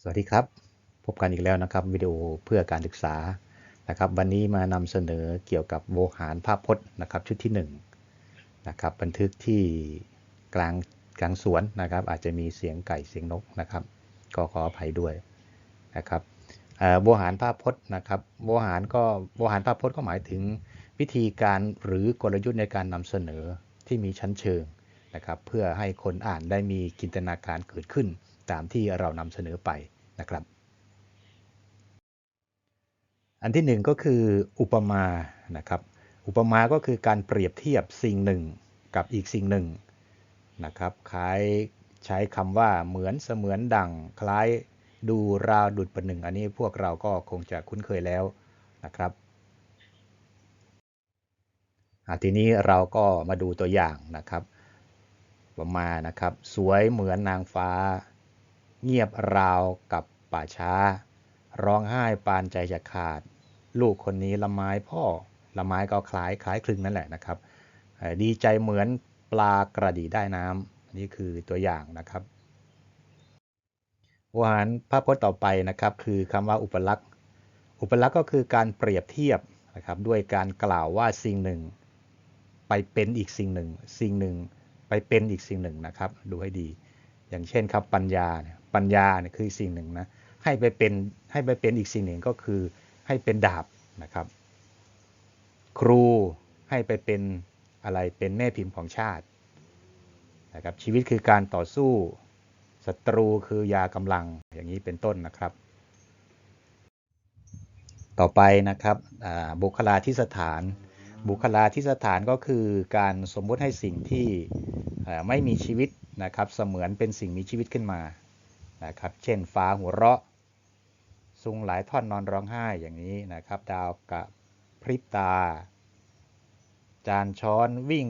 สวัสดีครับ พบกันอีกแล้วนะครับ วิดีโอเพื่อการศึกษานะครับ วันนี้มานำเสนอเกี่ยวกับโวหารภาพพจน์นะครับ ชุดที่1นนะครับ บันทึกที่กลางกลางสวนนะครับ อาจจะมีเสียงไก่เสียงนกนะครับ ก็ขออภัยด้วยนะครับโวหารภาพพจน์นะครับโวหารก็โวหารภาพพจน์ก็หมายถึงวิธีการหรือกลยุทธ์ในการนำเสนอที่มีชั้นเชิงนะครับ เพื่อให้คนอ่านได้มีจินตนาการเกิดขึ้น ตามที่เรานำเสนอไปนะครับ อันที่หนึ่งก็คืออุปมานะครับ อุปมาก็คือการเปรียบเทียบสิ่งหนึ่งกับอีกสิ่งหนึ่งนะครับคล้ายใช้คำว่าเหมือนเสมือนดังคล้ายดูราวดุดประหนึ่ง อันนี้พวกเราก็คงจะคุ้นเคยแล้วนะครับทีนี้เราก็มาดูตัวอย่างนะครับอุปมานะครับ สวยเหมือนนางฟ้า เงียบราวกับป่าช้า ร้องไห้ปานใจจะขาด ลูกคนนี้ละไม้พ่อละไม้ก็คล้ายคล้ายคลึงนั่นแหละนะครับ ดีใจเหมือนปลากระดีได้น้ำนี่คือตัวอย่างนะครับวหารภาพพจน์ต่อไปนะครับ คือคำว่าอุปลักษณ์อุปลักษณ์ก็คือการเปรียบเทียบนะครับด้วยการกล่าวว่าสิ่งหนึ่ง ไปเป็นอีกสิ่งหนึ่ง สิ่งหนึ่ง ไปเป็นอีกสิ่งหนึ่งนะครับ ดูให้ดี อย่างเช่นครับปัญญาเนี่ยปัญญาเนี่ยคือสิ่งหนึ่งนะให้ไปเป็นให้ไปเป็นอีกสิ่งหนึ่งก็คือให้เป็นดาบนะครับ ครูให้ไปเป็นอะไรเป็นแม่พิมพ์ของชาตินะครับชีวิตคือการต่อสู้ศัตรูคือยากำลังอย่างนี้เป็นต้นนะครับ ต่อไปนะครับบุคลาธิสถาน บุคลาธิสถานก็คือการสมมุติให้สิ่งที่ ไม่มีชีวิตนะครับเสมือนเป็นสิ่งมีชีวิตขึ้นมานะครับเช่นฟ้าหัวเราะซุงหลายท่อนนอนร้องไห้อย่างนี้นะครับ ดาวกระพริบตา จานช้อนวิ่ง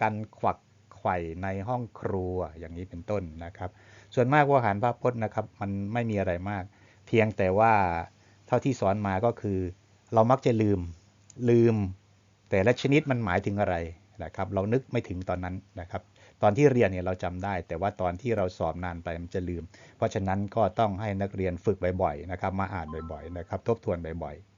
กันขวักไข่ในห้องครัวอย่างนี้เป็นต้นนะครับ ส่วนมากวหารภาพพจน์นะครับ มันไม่มีอะไรมาก เพียงแต่ว่าเท่าที่สอนมาก็คือ เรามักจะลืมลืม แต่ละชนิดมันหมายถึงอะไรนะครับ เรานึกไม่ถึงตอนนั้นนะครับ ตอนที่เรียนเนี่ยเราจำได้ แต่ว่าตอนที่เราสอบนานไปมันจะลืม เพราะฉะนั้นก็ต้องให้นักเรียนฝึกบ่อยๆนะครับ มาอ่านบ่อยๆนะครับ ทบทวนบ่อยๆ